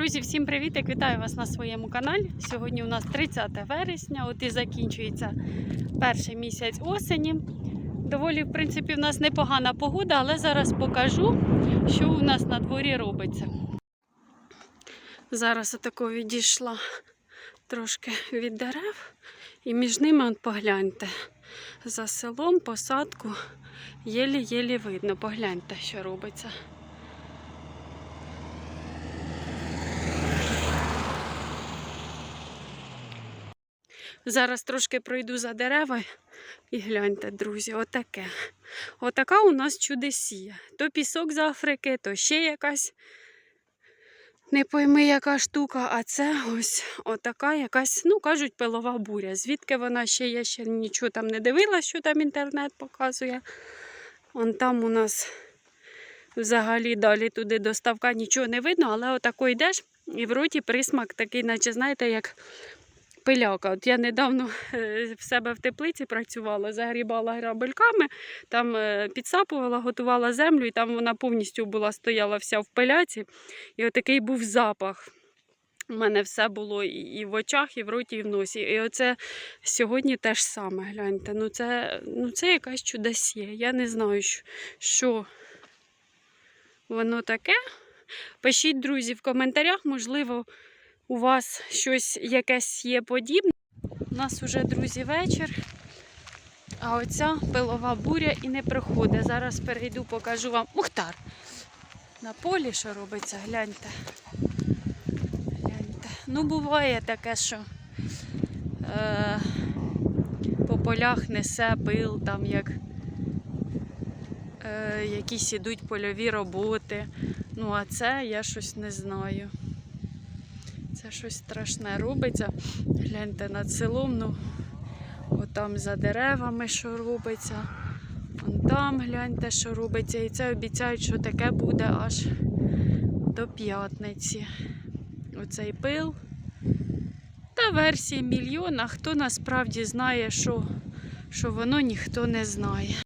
Друзі, всім привіт! Я вітаю вас на своєму каналі. Сьогодні у нас 30 вересня, от і закінчується перший місяць осені. Доволі, в принципі, в нас непогана погода, але зараз покажу, що у нас на дворі робиться. Зараз отако відійшла трошки від дерев, і між ними, от погляньте, за селом посадку єлі-єлі видно. Погляньте, що робиться. Зараз трошки пройду за дерева і гляньте, друзі, отаке. Отака у нас чудесія. То пісок з Африки, то ще якась. Не пойми, яка штука, а це ось отака якась, ну кажуть, пилова буря. Звідки вона ще є, ще нічого там не дивилась, що там інтернет показує. Вон там у нас взагалі далі туди до ставка нічого не видно, але отако йдеш і в роті присмак такий, наче знаєте, як пиляка. От я недавно е, в себе в теплиці працювала, загрібала грабельками, там е, підсапувала, готувала землю, і там вона повністю була стояла вся в пиляці. І отакий був запах. У мене все було і- в очах, і в роті, і в носі. І оце сьогодні теж саме. Гляньте. Ну це, ну це якась чудосія. Я не знаю, що воно таке. Пишіть, друзі, в коментарях, можливо, у вас щось якесь є подібне. У нас уже, друзі, вечір. А оця пилова буря і не приходить. Зараз перейду, покажу вам. Мухтар! На полі що робиться, гляньте. Гляньте. Ну, буває таке, що е, по полях несе пил, там як е, якісь ідуть польові роботи. Ну, а це я щось не знаю. Це щось страшне робиться. Гляньте над селом, ну, отам за деревами, що робиться. Вон там гляньте, що робиться. І це обіцяють, що таке буде аж до п'ятниці. Оцей пил. Та версії мільйон, а хто насправді знає, що, що воно ніхто не знає.